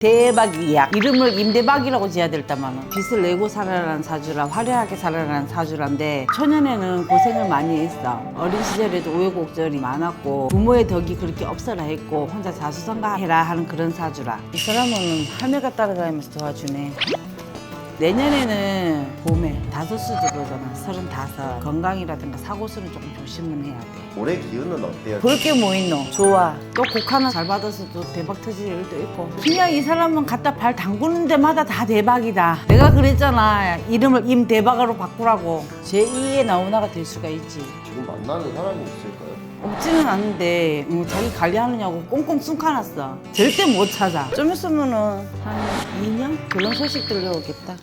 대박이야. 이름을 임대박이라고 지어야 될다마는 빚을 내고 살아라는 사주라 화려하게 살아라는 사주란데 초년에는 고생을 많이 했어. 어린 시절에도 우여곡절이 많았고 부모의 덕이 그렇게 없어라 했고 혼자 자수성가해라 하는 그런 사주라. 이 사람은 할매가 따라다니면서 도와주네. 내년에는 봄에 다섯 수 들어오잖아. 서른다섯. 건강이라든가 사고수는 조금 조심은 해야 돼. 올해 기운은 어때요? 볼 게 뭐 있노? 좋아. 또 곡 하나 잘 받아서 또 대박 터질 일도 있고. 그냥 이 사람은 갖다 발 담그는 데마다 다 대박이다. 내가 그랬잖아. 이름을 임대박으로 바꾸라고. 제2의 나훈아가 될 수가 있지. 지금 만나는 사람이 있을까요? 없지는 않은데 음, 자기 관리하느냐고 꽁꽁 숨가놨어. 절대 못 찾아. 좀 있으면은 한 2년? 그런 소식 들려오겠다.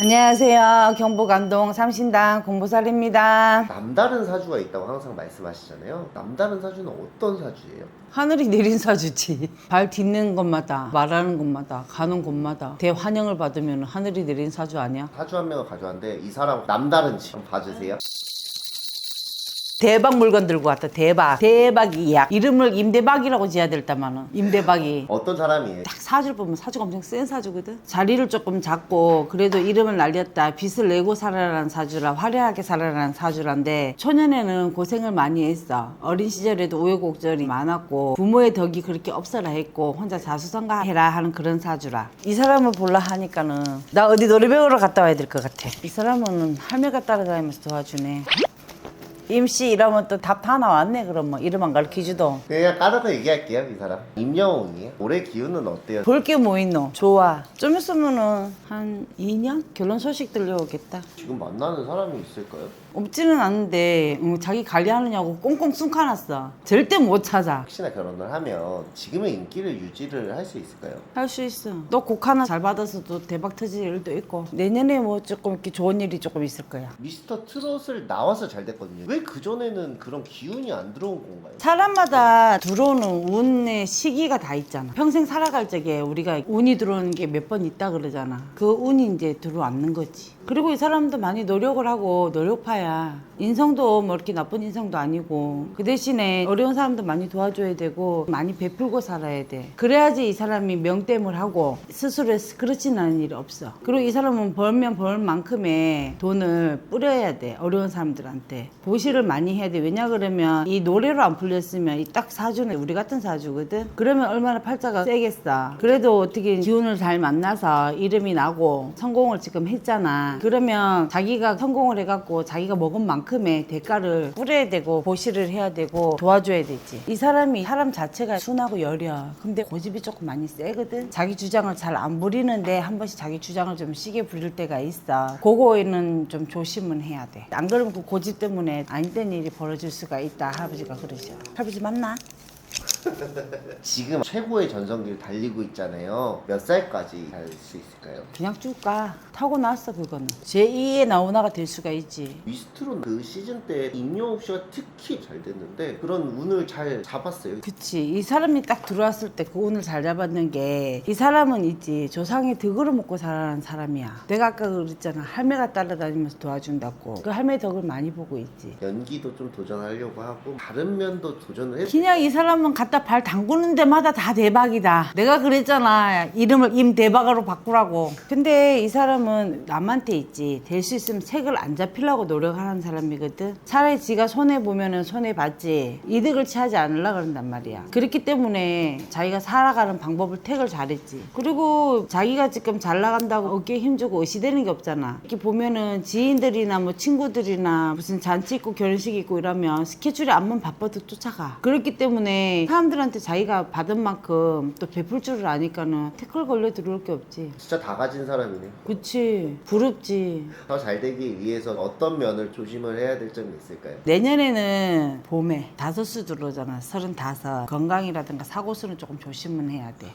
안녕하세요. 경북 안동 삼신당 공보살입니다. 남다른 사주가 있다고 항상 말씀하시잖아요. 남다른 사주는 어떤 사주예요? 하늘이 내린 사주지. 발 딛는 곳마다, 말하는 곳마다, 가는 곳마다 대환영을 받으면 하늘이 내린 사주 아니야? 사주 한 명을 가져왔는데 이 사람 남다른지 한번 봐주세요. 대박 물건 들고 왔다. 대박. 대박이야. 이름을 임대박이라고 지어야 될다마는. 임대박이. 어떤 사람이에요? 딱 사주를 보면 사주가 엄청 센 사주거든. 자리를 조금 잡고 그래도 이름을 날렸다. 빚을 내고 살아라는 사주라 화려하게 살아라는 사주란데 초년에는 고생을 많이 했어. 어린 시절에도 우여곡절이 많았고 부모의 덕이 그렇게 없어라 했고 혼자 자수성가해라 하는 그런 사주라. 이 사람을 볼라 하니까는 나 어디 노래배우러 갔다 와야 될 것 같아. 이 사람은 할매가 따라다니면서 도와주네. 임씨 이러면 또 답 다 나왔네 그럼 뭐 이름 안 가르치지도 그냥 까놓고 얘기할게요, 이 사람. 임영웅이에요. 올해 기운은 어때요? 볼 게 뭐 있노? 좋아. 좀 있으면은 한 2년? 결혼 소식 들려오겠다. 지금 만나는 사람이 있을까요? 없지는 않은데 음, 자기 관리하느냐고 꽁꽁 숨가놨어. 절대 못 찾아. 혹시나 결혼을 하면 지금의 인기를 유지를 할 수 있을까요? 할 수 있어. 또곡 하나 잘 받아서 또 대박 터질 일도 있고 내년에 뭐 조금 이렇게 좋은 일이 조금 있을 거야. 미스터 트롯을 나와서 잘 됐거든요. 왜 그전에는 그런 기운이 안 들어온 건가요? 사람마다 들어오는 운의 시기가 다 있잖아. 평생 살아갈 적에 우리가 운이 들어오는 게 몇 번 있다 그러잖아. 그 운이 이제 들어왔는 거지. 그리고 이 사람도 많이 노력을 하고 노력파야. 인성도 뭐 이렇게 나쁜 인성도 아니고 그 대신에 어려운 사람도 많이 도와줘야 되고 많이 베풀고 살아야 돼. 그래야지 이 사람이 명땜을 하고 스스로 그렇진 않은 일이 없어. 그리고 이 사람은 벌면 벌 만큼의 돈을 뿌려야 돼. 어려운 사람들한테. 보시 를 많이 해야 돼. 왜냐 그러면 이 노래로 안 풀렸으면 이 딱 사주는 우리 같은 사주거든. 그러면 얼마나 팔자가 세겠어. 그래도 어떻게 기운을 잘 만나서 이름이 나고 성공을 지금 했잖아. 그러면 자기가 성공을 해갖고 자기가 먹은 만큼의 대가를 뿌려야 되고 보시를 해야 되고 도와줘야 되지. 이 사람이 사람 자체가 순하고 여려. 근데 고집이 조금 많이 세거든. 자기 주장을 잘 안 부리는데 한 번씩 자기 주장을 좀 시게 부릴 때가 있어. 그거에는 좀 조심은 해야 돼. 안 그러면 그 고집 때문에 아 닌된 일이 벌어질 수가 있다. 할아버지가 그러셔. 할아버지 맞나? 지금 최고의 전성기를 달리고 있잖아요. 몇 살까지 갈 수 있을까요? 그냥 쭉 가. 타고 났어 그거는. 제2의 나훈아가 될 수가 있지. 미스트론 그 시즌 때 임영웅 씨가 특히 잘 됐는데 그런 운을 잘 잡았어요. 그치 이 사람이 딱 들어왔을 때 그 운을 잘 잡았는 게 이 사람은 있지 조상의 덕으로 먹고 살아가는 사람이야 내가 아까 그랬잖아 할매가 따라다니면서 도와준다고 그 할매 덕을 많이 보고 있지 연기도 좀 도전하려고 하고 다른 면도 도전을 해. 그냥 이 사람은 갖다 발 담그는 데마다 다 대박이다. 내가 그랬잖아. 이름을 임대박으로 바꾸라고. 근데 이 사람은 남한테 있지. 될 수 있으면 색을 안 잡히려고 노력하는 사람이거든. 차라리 지가 손해보면은 손해봤지. 이득을 취하지 않으려 그런단 말이야. 그렇기 때문에 자기가 살아가는 방법을 택을 잘했지. 그리고 자기가 지금 잘 나간다고 어깨에 힘주고 의시되는 게 없잖아. 이렇게 보면은 지인들이나 뭐 친구들이나 무슨 잔치 있고 결혼식 있고 이러면 스케줄이 안만 바빠도 쫓아가. 그렇기 때문에 사람들한테 자기가 받은 만큼 또 베풀 줄을 아니까는 태클 걸려 들어올 게 없지. 진짜 다 가진 사람이네. 그치. 부럽지. 더 잘 되기 위해서 어떤 면을 조심을 해야 될 점이 있을까요? 내년에는 봄에 다섯 수 들어오잖아. 서른다섯. 건강이라든가 사고 수는 조금 조심은 해야 돼